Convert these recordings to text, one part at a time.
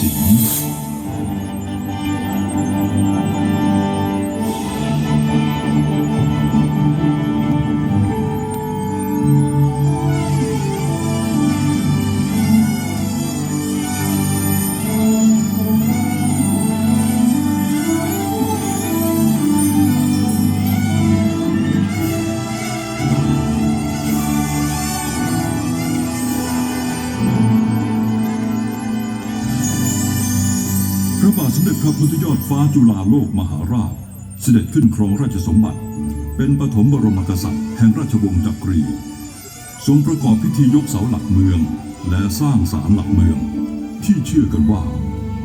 สิน บาทสมเด็จพระพุทธยอดฟ้าจุฬาโลกมหาราช เสด็จขึ้นครองราชสมบัติ เป็นปฐมบรมกษัตริย์แห่งราชวงศ์จักรี ทรงประกอบพิธียกเสาหลักเมือง และสร้างศาลหลักเมือง ที่เชื่อกันว่า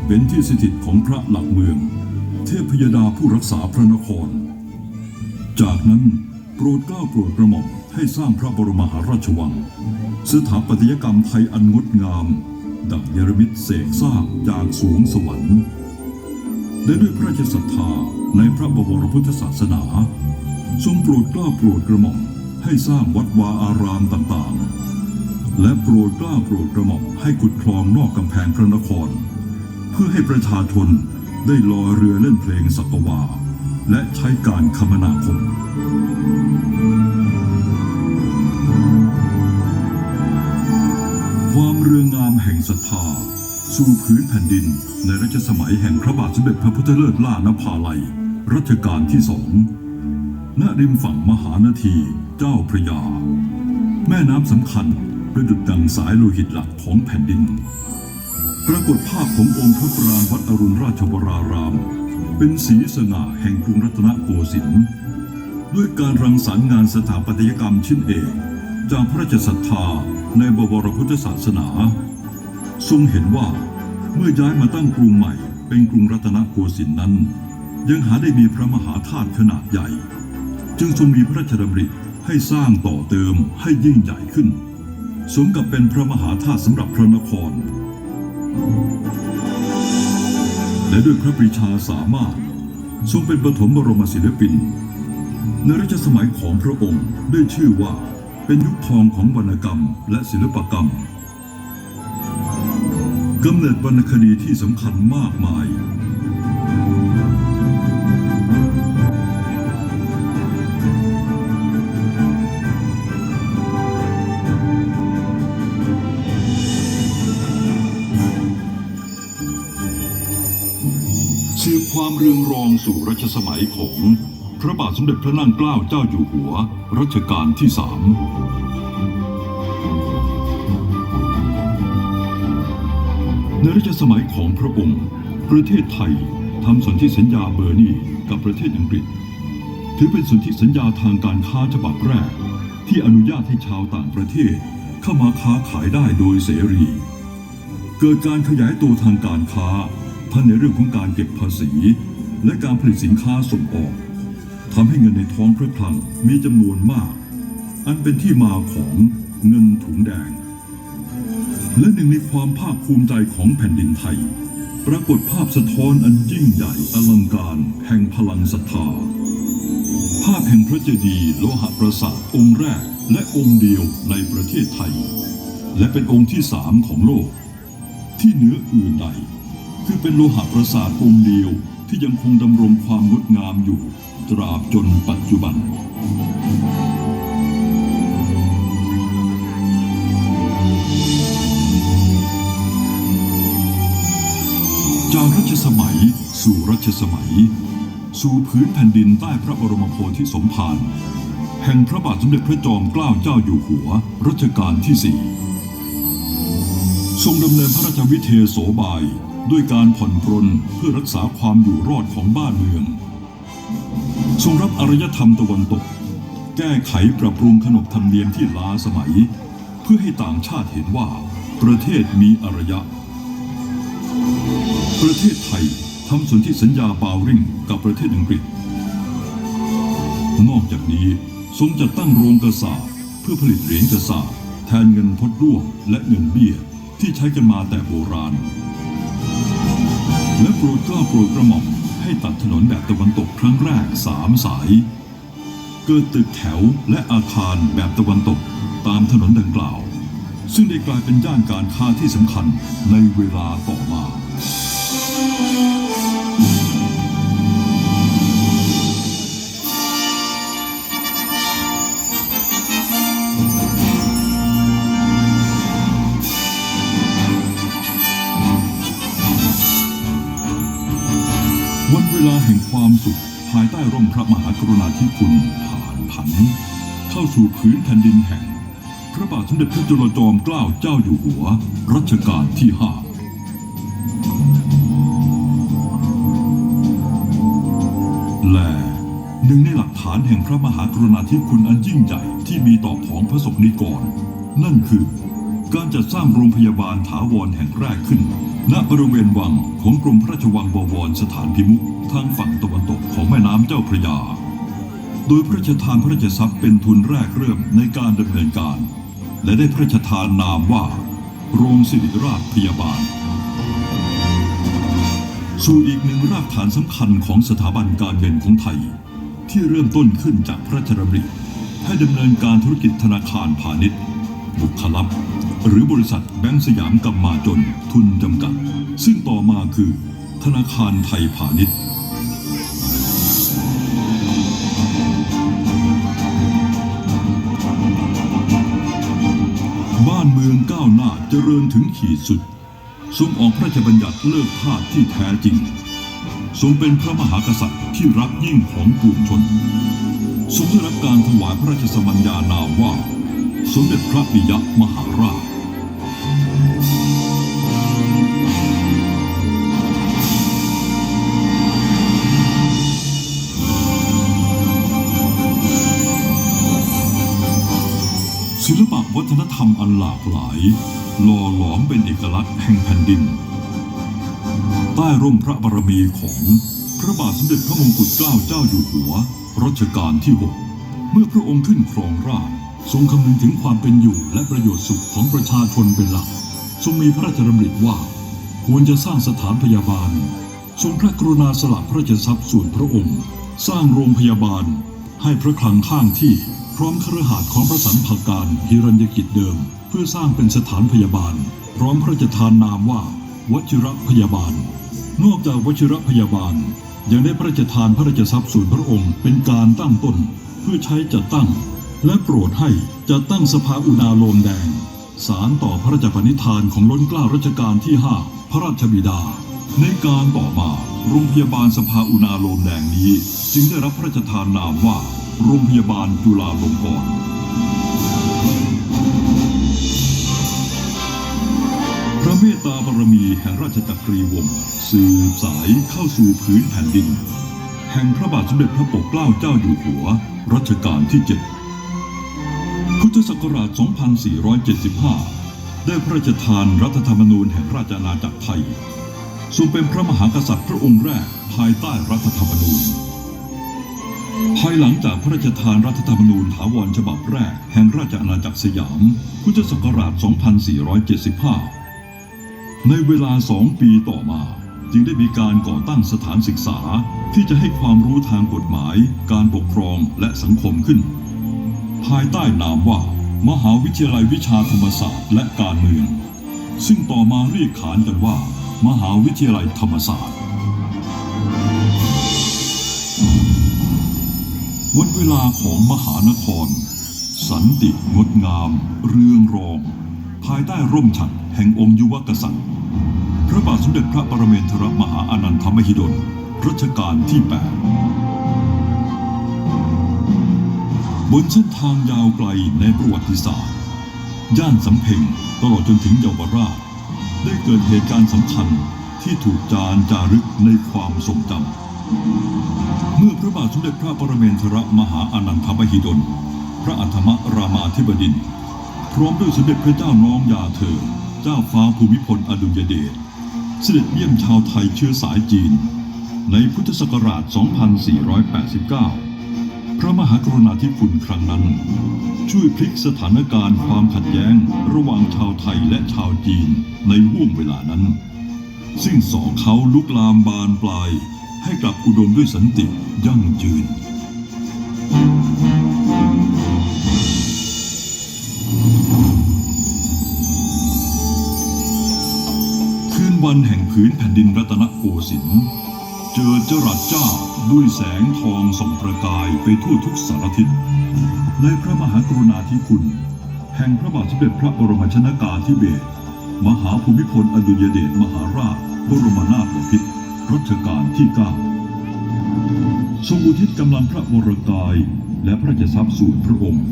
เป็นที่สถิตของพระหลักเมือง เทพยดาผู้รักษาพระนคร จากนั้นโปรดเกล้าโปรดกระหม่อมให้สร้างพระบรมมหาราชวัง สถาปัตยกรรมไทยอันงดงาม ดังเนรมิตเสกสร้างจากสูงสวรรค์ และด้วยพระราชศรัทธาในพระบวรพุทธศาสนา ทรงโปรดกล้าโปรดกระหม่อมให้สร้างวัดวาอารามต่างๆ และโปรดกล้าโปรดกระหม่อมให้ขุดคลองนอกกำแพงพระนคร เพื่อให้ประชาชนได้ลอยเรือเล่นเพลงสักวา และใช้การคมนาคมความเรืองามแห่งศรัทธา สู่พื้นแผ่นดิน ในรัชสมัยแห่งพระบาทสมเด็จพระพุทธเลิศล่านภาลัย รัชกาลที่สองณริมฝั่งมหานาทีเจ้าพระยา แม่น้ำสำคัญประดุจดังสายโลหิตหลักของแผ่นดิน ปรากฏภาพขององค์พระปรางวัดอรุณราชวราราม เป็นสีสง่าแห่งกรุงรัตนโกสินทร์ด้วยการรังสรรค์งานสถาปัตยกรรมชิ้นเอกจากพระราชศรัทธาในบวรพุทธศาสนา ทรงเห็นว่าเมื่อย้ายมาตั้งกรุงใหม่ เป็นกรุงรัตนโกสินทร์นั้น ยังหาได้มีพระมหาธาตุขนาดใหญ่ จึงทรงมีพระราชดำริให้สร้างต่อเติมให้ยิ่งใหญ่ขึ้น สมกับเป็นพระมหาธาตุสำหรับพระนคร และด้วยพระปรีชาสามารถ ทรงเป็นปฐมบรมศิลปิน ในรัชสมัยของพระองค์ได้ชื่อว่าเป็นยุคทองของวรรณกรรมและศิลปกรรม กำเนิดวรรณคดีที่สำคัญมากมาย สืบความเรืองรองสู่รัชสมัยของ พระบาทสมเด็จพระนั่งเกล้าเจ้าอยู่หัว รัชกาลที่สาม ในรัชสมัยของพระองค์ ประเทศไทยทำสนธิสัญญาเบอร์นีกับประเทศอังกฤษ ถือเป็นสนธิสัญญาทางการค้าฉบับแรก ที่อนุญาตให้ชาวต่างประเทศเข้ามาค้าขายได้โดยเสรี เกิดการขยายตัวทางการค้าทั้งในเรื่องของการเก็บภาษี และการผลิตสินค้าส่งออกทำให้เงินในท้องพระคลังมีจำนวนมาก อันเป็นที่มาของเงินถุงแดง และหนึ่งในความภาคภูมิใจของแผ่นดินไทย ปรากฏภาพสะท้อนอันยิ่งใหญ่อลังการแห่งพลังศรัทธา ภาพแห่งพระเจดีย์โลหะประสาทองค์แรกและองค์เดียวในประเทศไทย และเป็นองค์ที่สามของโลก ที่เหนืออื่นใด คือเป็นโลหะประสาทองค์เดียวที่ยังคงดำรงความงดงามอยู่ตราบจนปัจจุบัน จากรัชสมัยสู่รัชสมัย สู่พื้นแผ่นดินใต้พระบรมโพธิสมภารแห่งพระบาทสมเด็จพระจอมเกล้าเจ้าอยู่หัวรัชกาลที่สี่ทรงดำเนินพระราชวิเทโสบายด้วยการผ่อนปรนเพื่อรักษาความอยู่รอดของบ้านเมือง ทรงรับอารยธรรมตะวันตก แก้ไขปรับปรุงขนบธรรมเนียมที่ล้าสมัย เพื่อให้ต่างชาติเห็นว่าประเทศมีอารยะ ประเทศไทยทำสนธิสัญญาบาวริงกับประเทศอังกฤษ นอกจากนี้ทรงจัดตั้งโรงกระสาบเพื่อผลิตเหรียญกระสาบแทนเงินพดร่วงและเงินเบี้ยที่ใช้กันมาแต่โบราณ และโปรดกล้าโปรดกระหม่อมให้ตัดถนนแบบตะวันตกครั้งแรกสามสาย เกิดตึกแถวและอาคารแบบตะวันตกตามถนนดังกล่าว ซึ่งได้กลายเป็นย่านการค้าที่สำคัญในเวลาต่อมา มสุข ภายใต้ร่มพระมหากรุณาธิคุณผ่านผัน เข้าสู่พื้นแผ่นดินแห่ง พระบาทสมเด็จพระจุลจอมเกล้าเจ้าอยู่หัว รัชกาลที่ห้าและหนึ่งในหลักฐานแห่งพระมหากรุณาธิคุณอันยิ่งใหญ่ที่มีต่อผองพระศกนิกร นั่นคือ การจัดสร้างโรงพยาบาลถาวรแห่งแรกขึ้น ณบริเวณวังของกรมพระราชวังบวรสถานพิมุขทางฝั่งตะวันตกของแม่น้ำเจ้าพระยา โดยพระราชทานพระราชทรัพย์เป็นทุนแรกเริ่มในการดำเนินการ และได้พระราชทานนามว่า โรงสิริราชพยาบาล สู่อีกหนึ่งรากฐานสำคัญของสถาบันการเงินของไทย ที่เริ่มต้นขึ้นจากพระราชดำริให้ดำเนินการธุรกิจธนาคารพาณิชย์ บุคลับ หรือบริษัทแบงก์สยามกำมาจนทุนจำกัด ซึ่งต่อมาคือ ธนาคารไทยพาณิชย์บ้านเมืองก้าวหน้าเจริญถึงขีดสุด ทรงออกพระราชบัญญัติเลิกทาสที่แท้จริง ทรงเป็นพระมหากษัตริย์ที่รักยิ่งของปวงชน ทรงได้รับการถวายพระราชสมัญญานามว่า สมเด็จพระปิยมหาราช ศิลปะวัฒนธรรมอันหลากหลาย หล่อหลอมเป็นเอกลักษณ์แห่งแผ่นดิน ใต้ร่มพระบารมีของพระบาทสมเด็จพระมงกุฎเกล้าเจ้าอยู่หัวรัชกาลที่6เมื่อพระองค์ขึ้นครองราชย์ทรงคำนึงถึงความเป็นอยู่และประโยชน์สุขของประชาชนเป็นหลัก ทรงมีพระราชดำริว่าควรจะสร้างสถานพยาบาล ทรงพระกรุณาสละพระราชทรัพย์ส่วนพระองค์ สร้างโรงพยาบาลให้พระคลังข้างที่ พร้อมครหาสน์ของพระสันภาการฮิรัญยกิจเดิม เพื่อสร้างเป็นสถานพยาบาล พร้อมพระราชทานนามว่า วชิระพยาบาล นอกจากวชิระพยาบาล ยังได้พระราชทานพระราชทรัพย์ส่วนพระองค์เป็นการตั้งต้น เพื่อใช้จัดตั้ง และโปรดให้จัดตั้งสภาอุณาโลมแดง สารต่อพระราชปณิธานของล้นเกล้ารัชกาลที่ 5 พระราชบิดา ในการต่อมาโรงพยาบาลสภาอุณาโลมแดงนี้ จึงได้รับพระราชทานนามว่า โรงพยาบาลจุฬาลงกรณ์พระเมตตาบารมีแห่งราชจักรีวงศ์สืบสายเข้าสู่พื้นแผ่นดิน แห่งพระบาทสมเด็จพระปกเกล้าเจ้าอยู่หัว รัชกาลที่ 7 พุทธศักราช 2475 ได้พระราชทานรัฐธรรมนูญแห่งราชอาณาจักรไทยทรงเป็นพระมหากษัตริย์พระองค์แรกภายใต้รัฐธรรมนูญ ภายหลังจากพระราชทานรัฐธรรมนูญถาวรฉบับแรก แห่งราชอาณาจักรสยาม พุทธศักราช 2475 ในเวลาสองปีต่อมา จึงได้มีการก่อตั้งสถานศึกษาที่จะให้ความรู้ทางกฎหมาย การปกครองและสังคมขึ้น ภายใต้นามว่า มหาวิทยาลัยวิชาธรรมศาสตร์และการเมือง ซึ่งต่อมาเรียกขานกันว่า มหาวิทยาลัยธรรมศาสตร์ วันเวลาของมหานคร สันติงดงาม เรืองรอง ภายใต้ร่มฉัตรแห่งองค์ยุวกษัตริย์ พระบาทสมเด็จพระปรเมนทรมหาอานันทมหิดลรัชกาลที่ 8 บนเส้นทางยาวไกลในประวัติศาสตร์ ย่านสำเพ็งตลอดจนถึงเยาวราช ได้เกิดเหตุการณ์สำคัญที่ถูกจารจารึกในความทรงจำ เมื่อพระบาทสมเด็จพระปรเมนทรมหาอานันทมหิดล พระอัธมรามาธิบดินทรพร้อมด้วยสมเด็จพระเจ้าน้องยาเธอ เจ้าฟ้าภูมิพลอดุลยเดช เสด็จเยี่ยมชาวไทยเชื้อสายจีน ในพุทธศักราช 2489 พระมหากรุณาธิคุณครั้งนั้น ช่วยพลิกสถานการณ์ความขัดแย้งระหว่างชาวไทยและชาวจีนในห่วงเวลานั้น ซึ่งสองเขาลุกลามบานปลาย ให้กลับอุดมด้วยสันติยั่งยืน คืนวันแห่งผืนแผ่นดินรัตนโกสินทร์เจอจรัสจ้าด้วยแสงทองส่องประกายไปทั่วทุกสารทิศในพระมหากรุณาธิคุณ แห่งพระบาทสมเด็จพระบรมชนากาธิเบศรมหาภูมิพลอดุลยเดชมหาราชบรมนาถบพิตร รัชกาลที่9ทรงอุทิศกำลังพระวรกายและพระราชทรัพย์สู่พระองค์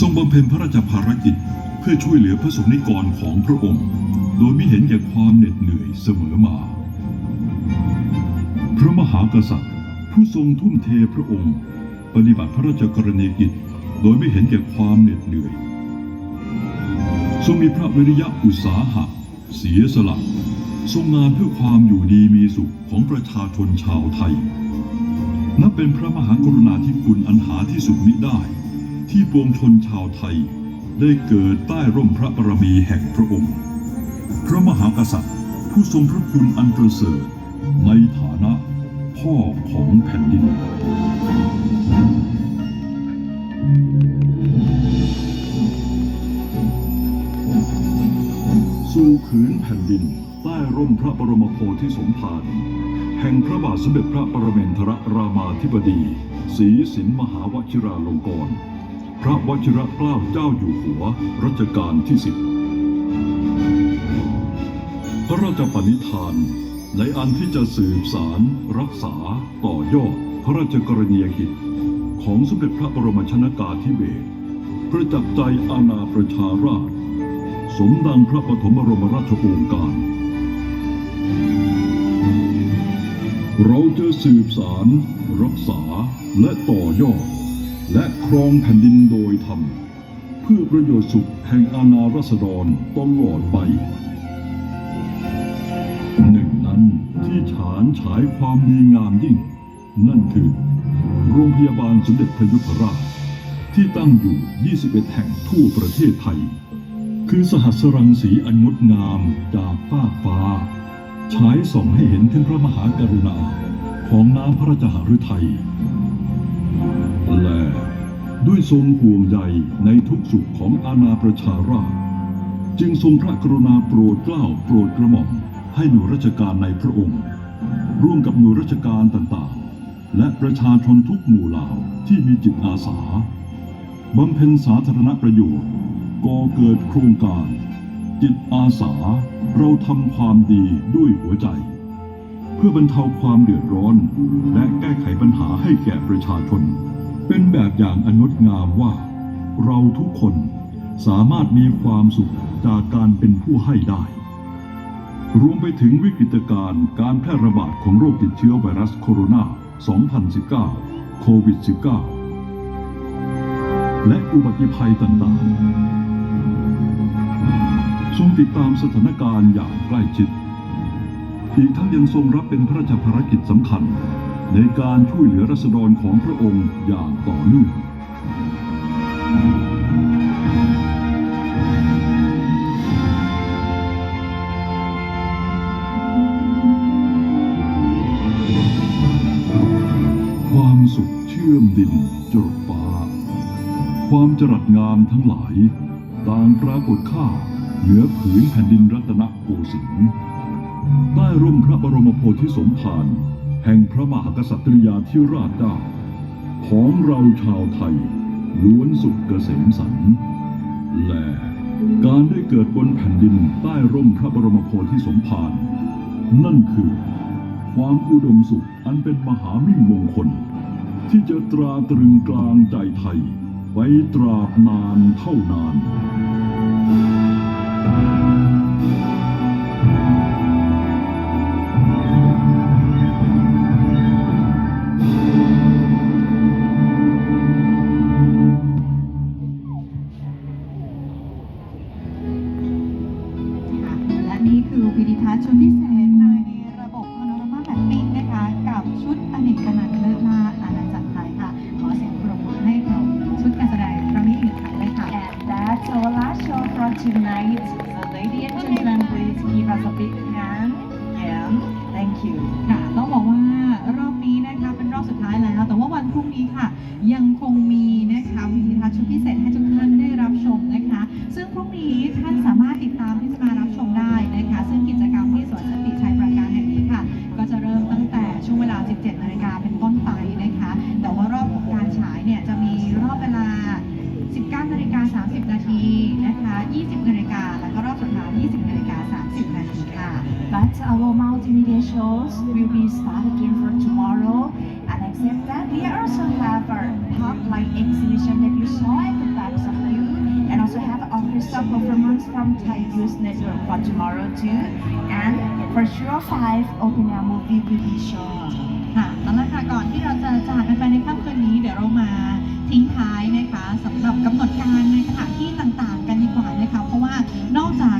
ทรงบำเพ็ญพระราชภารกิจเพื่อช่วยเหลือพระสงฆ์นิกรของพระองค์ โดยไม่เห็นแก่ความเหน็ดเหนื่อยเสมอมา พระมหากษัตริย์ ผู้ทรงทุ่มเทพระองค์ ปฏิบัติพระราชกรณียกิจโดยไม่เห็นแก่ความเหน็ดเหนื่อย ทรงมีพระวิริยะอุตสาหะ เสียสละ ทรงงานเพื่อความอยู่ดีมีสุขของประชาชนชาวไทย นับเป็นพระมหากรุณาธิคุณอันหาที่สุดมิได้ ที่ปวงชนชาวไทยได้เกิดใต้ร่มพระบารมีแห่งพระองค์ พระมหากษัตริย์ ผู้ทรงพระคุณอันประเสริฐในฐานะพ่อของแผ่นดินสู่ขืนแผ่นดิน ใต้ร่มพระบรมโพธิสมภารแห่งพระบาทสมเด็จพระปรเมนทรรามาธิบดีศรีสินมหาวชิราลงกรณ์พระวชิรเกล้าเจ้าอยู่หัวรัชกาลที่สิบพระราชปณิธานในอันที่จะสืบสารรักษาต่อยอดพระราชกรณียกิจ ของสมเด็จพระบรมชนากาธิเบศรประจักใจอาณาประชาราช สมดังพระปฐมบรมราชโองการ เราจะสืบสารรักษาและต่อยอด และครองแผ่นดินโดยธรรม เพื่อประโยชน์สุขแห่งอาณารัษฎรตลอดไป หนึ่งนั้นที่ฉานฉายความดีงามยิ่ง นั่นคือ โรงพยาบาลสมเด็จพระยุพราช ที่ตั้งอยู่ 21 แห่งทั่วประเทศไทย คือสหัสรังสีอันงดงามจากฟาฟ้า ฉายส่องให้เห็นถึงพระมหากรุณาของน้ำพระราชหฤทัยและด้วยทรงห่วงใยในทุกสุขของอาณาประชาราษฎร์จึงทรงพระกรุณาโปรดเกล้าโปรดกระหม่อมให้หน่วยราชการในพระองค์ ร่วมกับหน่วยราชการต่างๆ และประชาชนทุกหมู่เหล่าที่มีจิตอาสาบำเพ็ญสาธารณประโยชน์ก่อเกิดโครงการ จิตอาสา เราทำความดีด้วยหัวใจ เพื่อบรรเทาความเดือดร้อน และแก้ไขปัญหาให้แก่ประชาชน เป็นแบบอย่างอนงดงามว่า เราทุกคนสามารถมีความสุขจากการเป็นผู้ให้ได้ รวมไปถึงวิกฤตการณ์การแพร่ระบาดของโรคติดเชื้อไวรัสโคโรนา 2019 โควิด -19 และอุบัติภัยต่างๆ ทรงติดตามสถานการณ์อย่างใกล้ชิด อีกทั้งยังทรงรับเป็นพระราชภารกิจสำคัญ ในการช่วยเหลือรัษฎรของพระองค์อย่างต่อเนื่องความสุขเชื่อมดินจรดฟ้า ความจรัสงามทั้งหลายางปรากฏข้าเหนือผืนแผ่นดินรัตนโกสินทร์ใต้ร่มพระบรมโพธิสมภารแห่งพระมหากษัตริยาธิราชเจ้าของเราชาวไทย ล้วนสุขเกษมสันและการได้เกิดบนแผ่นดินใต้ร่มพระบรมโพธิสมภารนั่นคือ ความอุดมสุขอันเป็นมหามิ่งมงคล ที่จะตราตรึงกลางใจไทย ไว้ตราบนานเท่านาน และนี่คือวิดีทัศน์ชุดพิเศษ Youth Network for tomorrow too. And for sure, five open air movie preview show ค่ะแล้วล่ะค่ะก่อนที่เราจะจากกันไปในค่ำคืนนี้เดี๋ยวเรามาทิ้งท้ายนะคะสำหรับกำหนดการในสถานที่ต่างๆ กันดีกว่านะคะเพราะว่านอกจาก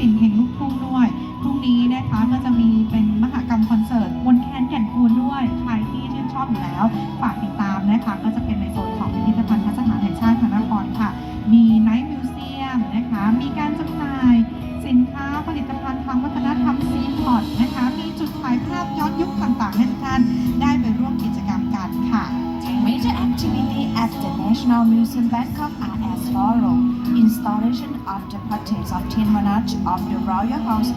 จากศิลปินเพลงลูกทุ่งด้วย พรุ่งนี้นะคะก็จะมีเป็นมหกรรมคอนเสิร์ตมนแคนแก่นคูณด้วย ใครที่ชื่นชอบอยู่แล้ว ฝากติดตามนะคะ ก็จะเป็นในโซนของพิพิธภัณฑ์สถานแห่งชาติพระนครค่ะ มีไนท์มิวเซียมนะคะ มีการจำหน่าย สินค้าผลิตภัณฑ์ทางวัฒนธรรมซีพอร์ตนะคะ มีจุดถ่ายภาพย้อนยุคต่างๆให้ทุกท่านได้ไปร่วมกิจกรรมกันค่ะ Major activity at the National Museum Bangkok are as follows. Installation of the portraits of Tin Monarch of the Royal House of